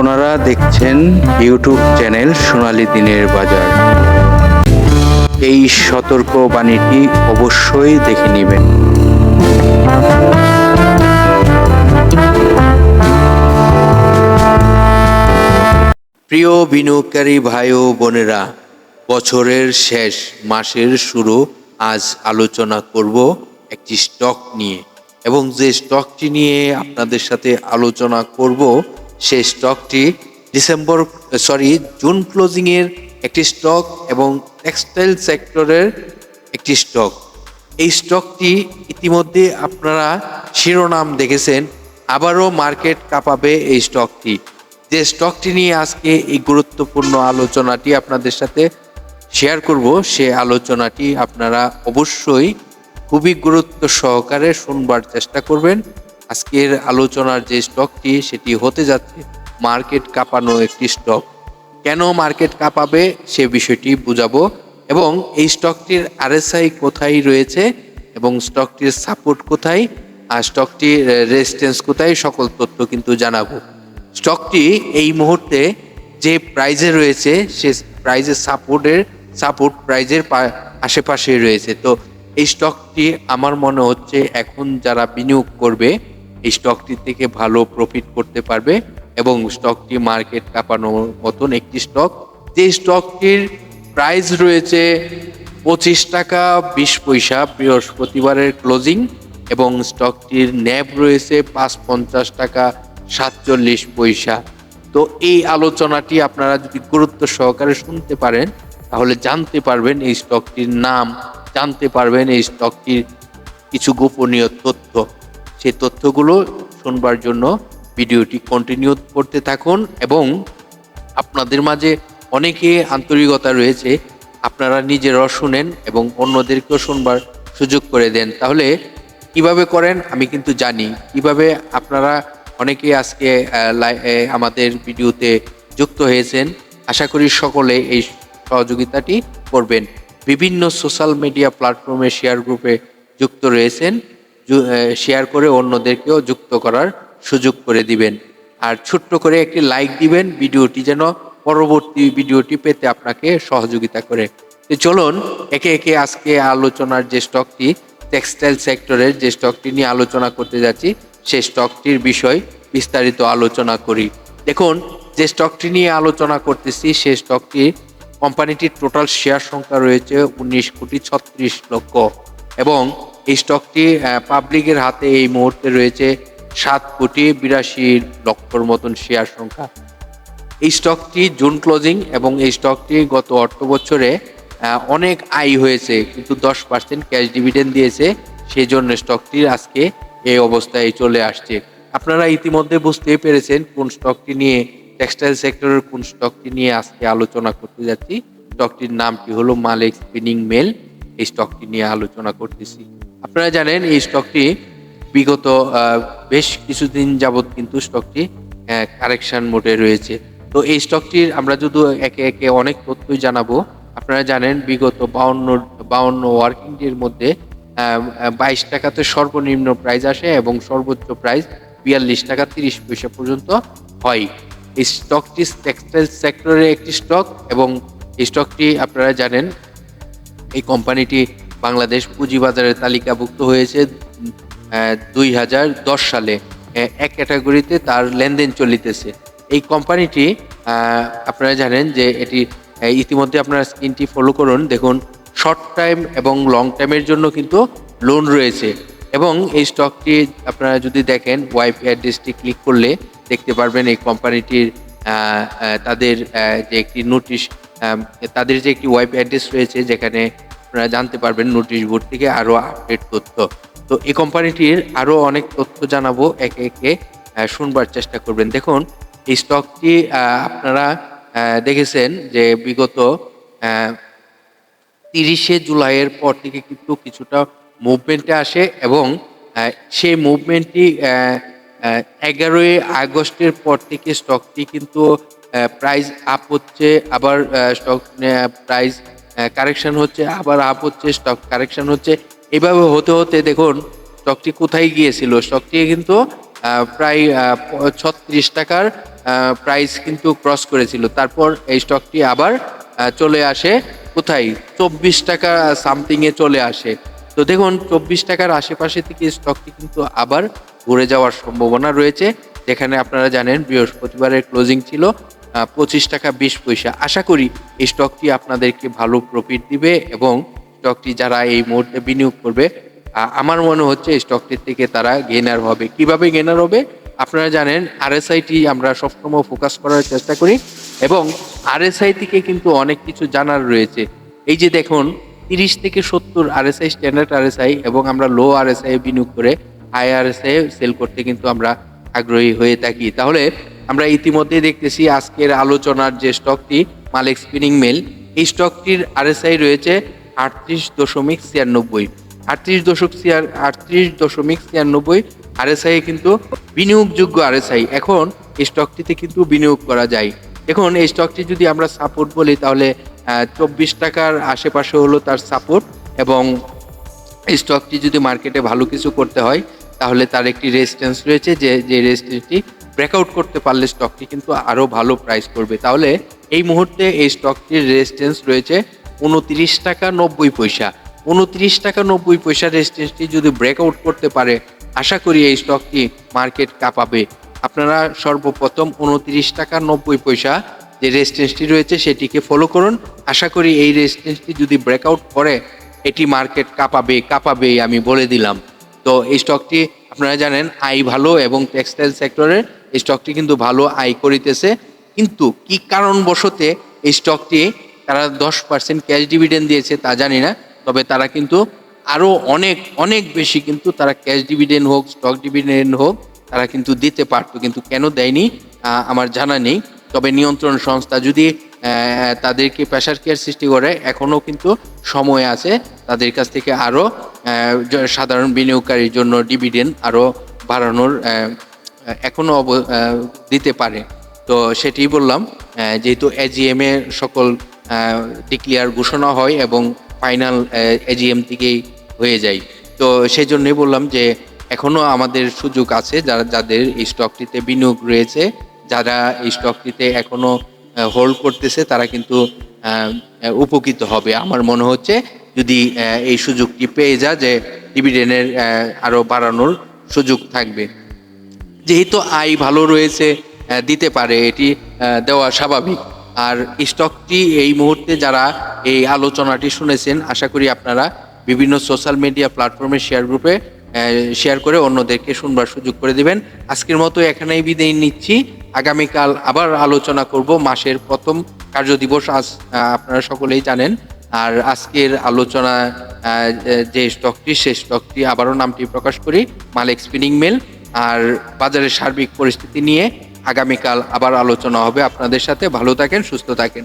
আপনারা দেখছেন YouTube channel সোনালী দিনের বাজার। এই সতর্ক বাণীটি অবশ্যই দেখে নেবেন। প্রিয় বিনিয়োগকারী ভাই ও বোনেরা, বছরের শেষ মাসের শুরু আজ আলোচনা করব একটি স্টক নিয়ে। এবং যে স্টকটি নিয়ে আপনাদের সাথে আলোচনা করব সেই স্টকটি ডিসেম্বর, সরি, জুন ক্লোজিংয়ের একটি স্টক এবং টেক্সটাইল সেক্টরের একটি স্টক। এই স্টকটি ইতিমধ্যে আপনারা শিরোনাম দেখেছেন, আবারও মার্কেট কাঁপাবে এই স্টকটি। যে স্টকটি নিয়ে আজকে এই গুরুত্বপূর্ণ আলোচনাটি আপনাদের সাথে শেয়ার করব, সে আলোচনাটি আপনারা অবশ্যই খুবই গুরুত্ব সহকারে শুনবার চেষ্টা করবেন। আজকের আলোচনার যে স্টকটি, সেটি হতে যাচ্ছে মার্কেট কাঁপানো একটি স্টক। কেন মার্কেট কাঁপাবে, সে বিষয়টি বুঝাবো এবং এই স্টকটির আরএসআই কোথায় রয়েছে এবং স্টকটির সাপোর্ট কোথায় আর স্টকটির রেজিস্ট্যান্স কোথায়, সকল তথ্য কিন্তু জানাব। স্টকটি এই মুহূর্তে যে প্রাইজে রয়েছে, সে প্রাইজের সাপোর্টের, সাপোর্ট প্রাইজের আশেপাশে রয়েছে। তো এই স্টকটি, আমার মনে হচ্ছে, এখন যারা বিনিয়োগ করবে এই স্টকটি থেকে ভালো প্রফিট করতে পারবে এবং স্টকটি মার্কেট কাঁপানোর মতন একটি স্টক যে স্টকটির প্রাইস রয়েছে পঁচিশ টাকা বিশ পয়সা বৃহস্পতিবারের ক্লোজিং এবং স্টকটির ন্যাব রয়েছে পাঁচ পঞ্চাশ টাকা সাতচল্লিশ পয়সা। তো এই আলোচনাটি আপনারা যদি গুরুত্ব সহকারে শুনতে পারেন, তাহলে জানতে পারবেন এই স্টকটির নাম, জানতে পারবেন এই স্টকটির কিছু গোপনীয় তথ্য। সেই তথ্যগুলো শুনবার জন্য ভিডিওটি কন্টিনিউ করতে থাকুন এবং আপনাদের মাঝে অনেকে আন্তরিকতা রয়েছে, আপনারা নিজেরাও শুনেন এবং অন্যদেরকেও শুনবার সুযোগ করে দেন। তাহলে কীভাবে করেন আমি কিন্তু জানি। কীভাবে আপনারা অনেকে আজকে আমাদের ভিডিওতে যুক্ত হয়েছেন, আশা করি সকলে এই সহযোগিতাটি করবেন। বিভিন্ন সোশ্যাল মিডিয়া প্ল্যাটফর্মে শেয়ার গ্রুপে যুক্ত রয়েছেন। শেয়ার করে অন্যদেরকেও যুক্ত করার সুযোগ করে দিবেন। আর ছোট্ট করে একটি লাইক দিবেন, ভিডিওটি যেন পরবর্তী ভিডিওটি পেতে আপনাকে সহযোগিতা করে। তো চলুন, একে একে আজকে আলোচনার যে স্টকটি টেক্সটাইল সেক্টরের যে স্টকটি নিয়ে আলোচনা করতে যাচ্ছি, সেই স্টকটির বিষয় বিস্তারিত আলোচনা করি। দেখুন, যে স্টকটি নিয়ে আলোচনা করতেছি, সেই স্টকটি কোম্পানিটির টোটাল শেয়ার সংখ্যা রয়েছে উনিশ কোটি ছত্রিশ লক্ষ এবং এই স্টকটি পাবলিকের হাতে এই মুহূর্তে রয়েছে সাত কোটি বিরাশি লক্ষর মতন শেয়ার সংখ্যা। এই স্টকটি জুন ক্লোজিং এবং এই স্টকটি গত অর্থ বছরে অনেক আয় হয়েছে, কিন্তু দশ পার্সেন্ট ক্যাশ ডিভিডেন্ড দিয়েছে সেই জন্য স্টকটির আজকে এই অবস্থায় চলে আসছে। আপনারা ইতিমধ্যে বুঝতেই পেরেছেন কোন স্টকটি নিয়ে টেক্সটাইল সেক্টরের কোন স্টকটি নিয়ে আজকে আলোচনা করতে যাচ্ছি। স্টকটির নামটি হলো মালিক স্পিনিং মেল। এই স্টকটি নিয়ে আলোচনা করতেছি। আপনারা জানেন, এই স্টকটি বিগত বেশ কিছুদিন যাবৎ কিন্তু স্টকটি কারেকশন মোডে রয়েছে। তো এই স্টকটির আমরা যদি একে একে অনেক তথ্যই জানাব, আপনারা জানেন বিগত বাউন্ন বাউন্ন ওয়ার্কিং ডের মধ্যে বাইশ টাকাতে সর্বনিম্ন প্রাইস আসে এবং সর্বোচ্চ প্রাইস বিয়াল্লিশ টাকা তিরিশ পয়সা পর্যন্ত হয়। এই স্টকটি টেক্সটাইল সেক্টরের একটি স্টক এবং এই স্টকটি আপনারা জানেন, এই কোম্পানিটি বাংলাদেশ পুঁজিবাজারে তালিকাভুক্ত হয়েছে দুই হাজার দশ সালে। এক ক্যাটাগরিতে তার লেনদেন চলিতেছে। এই কোম্পানিটি আপনারা জানেন যে এটি ইতিমধ্যে আপনারা স্ক্রিনটি ফলো করুন। দেখুন শর্ট টাইম এবং লং টাইমের জন্য কিন্তু লোন রয়েছে। এবং এই স্টকটি আপনারা যদি দেখেন ওয়াইপ অ্যাড্রেসটি ক্লিক করলে দেখতে পারবেন এই কোম্পানিটির তাদের যে একটি নোটিশ তাদের যে একটি ওয়েব অ্যাড্রেস রয়েছে, যেখানে আপনারা জানতে পারবেন নোটিশ বোর্ড থেকে আরও আপডেট তথ্য। তো এই কোম্পানিটির আরও অনেক তথ্য জানাব একে একে শুনবার চেষ্টা করবেন। দেখুন, এই স্টকটি আপনারা দেখেছেন যে বিগত তিরিশে জুলাইয়ের পর থেকে কিন্তু কিছুটা মুভমেন্টে আসে এবং সেই মুভমেন্টটি এগারোই আগস্টের পর থেকে স্টকটি কিন্তু প্রাইস আপ হচ্ছে। আবার স্টক প্রাইস কারেকশন হচ্ছে, আবার আপ হচ্ছে স্টক কারেকশন হচ্ছে। এভাবে হতে হতে দেখুন স্টকটি কোথায় গিয়েছিল? স্টকটি কিন্তু প্রায় ছত্রিশ টাকার প্রাইস কিন্তু ক্রস করেছিল। তারপর এই স্টকটি আবার চলে আসে কোথায়? চব্বিশ টাকা সামথিংয়ে চলে আসে। তো দেখুন, চব্বিশ টাকার আশেপাশে থেকে স্টকটি কিন্তু আবার ঘুরে যাওয়ার সম্ভাবনা রয়েছে। যেখানে আপনারা জানেন, বৃহস্পতিবারের ক্লোজিং ছিল। পঁচিশ টাকা, বিশ পয়সা। আশা করি এই স্টকটি আপনাদেরকে ভালো প্রফিট দিবে এবং স্টকটি যারা এই মুহূর্তে বিনিয়োগ করবে আমার মনে হচ্ছে এই স্টকটির থেকে তারা গেনার হবে। কীভাবে গেনার হবে? আপনারা জানেন আরএসআইটি আমরা সবসময় ফোকাস করার চেষ্টা করি এবং আরএসআই থেকে কিন্তু অনেক কিছু জানার রয়েছে। এই যে দেখুন, তিরিশ থেকে সত্তর আরএসআই স্ট্যান্ডার্ড আরএসআই এবং আমরা লো আরএসআই বিনিয়োগ করে হাই আরএসআই সেল করতে কিন্তু আমরা আগ্রহী হয়ে থাকি। তাহলে আমরা ইতিমধ্যে দেখতেছি আজকের আলোচনার যে স্টকটি, মালিক স্পিনিং মেল, এই স্টকটির আরএসআই রয়েছে আটত্রিশ দশমিক ছিয়ানব্বই। আটত্রিশ দশক ছিয়ার আটত্রিশ দশমিক ছিয়ানব্বই আরএসআই কিন্তু বিনিয়োগযোগ্য আরএসআই। এখন এই স্টকটিতে কিন্তু বিনিয়োগ করা যায়। দেখুন, এই স্টকটি যদি আমরা সাপোর্ট বলি, তাহলে চব্বিশ টাকার আশেপাশে হলো তার সাপোর্ট এবং এই স্টকটি যদি মার্কেটে ভালো কিছু করতে হয়, তাহলে তার একটি রেজিস্ট্যান্স রয়েছে যে যে রেজিস্ট্যান্সটি ব্রেকআউট করতে পারলে স্টকটি কিন্তু আরও ভালো প্রাইস করবে। তাহলে এই মুহূর্তে এই স্টকটির রেজিস্ট্যান্স রয়েছে উনত্রিশ টাকা নব্বই পয়সা। উনত্রিশ টাকা নব্বই পয়সা রেজিস্ট্যান্সটি যদি ব্রেকআউট করতে পারে, আশা করি এই স্টকটি মার্কেট কাঁপাবে। আপনারা সর্বপ্রথম উনত্রিশ টাকা নব্বই পয়সা যে রেজিস্ট্যান্সটি রয়েছে সেটিকে ফলো করুন। আশা করি এই রেজিস্ট্যান্সটি যদি ব্রেকআউট করে, এটি মার্কেট কাঁপাবে কাঁপাবে আমি বলে দিলাম। তো এই স্টকটি আপনারা জানেন, আয় ভালো এবং টেক্সটাইল সেক্টরের এই স্টকটি কিন্তু ভালো আয় করিতেছে। কিন্তু কি কারণবশতে এই স্টকটি তারা দশ পার্সেন্ট ক্যাশ ডিভিডেন্ড দিয়েছে তা জানি না। তবে তারা কিন্তু আরও অনেক অনেক বেশি কিন্তু তারা ক্যাশ ডিভিডেন্ড হোক স্টক ডিভিডেন্ড হোক, তারা কিন্তু দিতে পারতো। কিন্তু কেন দেয়নি? আমার জানা নেই। তবে নিয়ন্ত্রণ সংস্থা যদি তাদেরকে প্রেশার কেয়ার সৃষ্টি করে। এখনও কিন্তু সময় আছে তাদের কাছ থেকে আরও সাধারণ বিনিয়োগকারীর জন্য ডিভিডেন্ড আরও বাড়ানোর এখনও অব- দিতে পারে। তো সেটি বললাম যেহেতু এজিএম সকল ডিক্লিয়ার ঘোষণা হয় এবং ফাইনাল এজিএম থেকেই হয়ে যায়। তো সেই জন্যই বললাম যে এখনও আমাদের সুযোগ আছে, যারা যাদের এই স্টকটিতে বিনিয়োগ রয়েছে, যারা এই স্টকটিতে এখনও হোল্ড করতেছে, তারা কিন্তু উপকৃত হবে। আমার মনে হচ্ছে যদি এই সুযোগটি পেয়ে যা যে ডিভিডেন্ডের আরও বাড়ানোর সুযোগ থাকবে। যেহেতু আয় ভালো রয়েছে দিতে পারে, এটি দেওয়া স্বাভাবিক। আর স্টকটি এই মুহূর্তে যারা এই আলোচনাটি শুনেছেন, আশা করি আপনারা বিভিন্ন সোশ্যাল মিডিয়া প্ল্যাটফর্মে শেয়ার গ্রুপে শেয়ার করে অন্যদেরকে শুনবার সুযোগ করে দেবেন। আজকের মতো এখানেই বিদায় নিচ্ছি। আগামীকাল আবার আলোচনা করব মাসের প্রথম কার্য দিবস আজ আপনারা সকলেই জানেন। আর আজকের আলোচনা যে স্টকটি, সেই স্টকটি আবারও নামটি প্রকাশ করি, মালিক স্পিনিং মেল। আর বাজারের সার্বিক পরিস্থিতি নিয়ে আগামীকাল আবার আলোচনা হবে আপনাদের সাথে। ভালো থাকেন, সুস্থ থাকেন।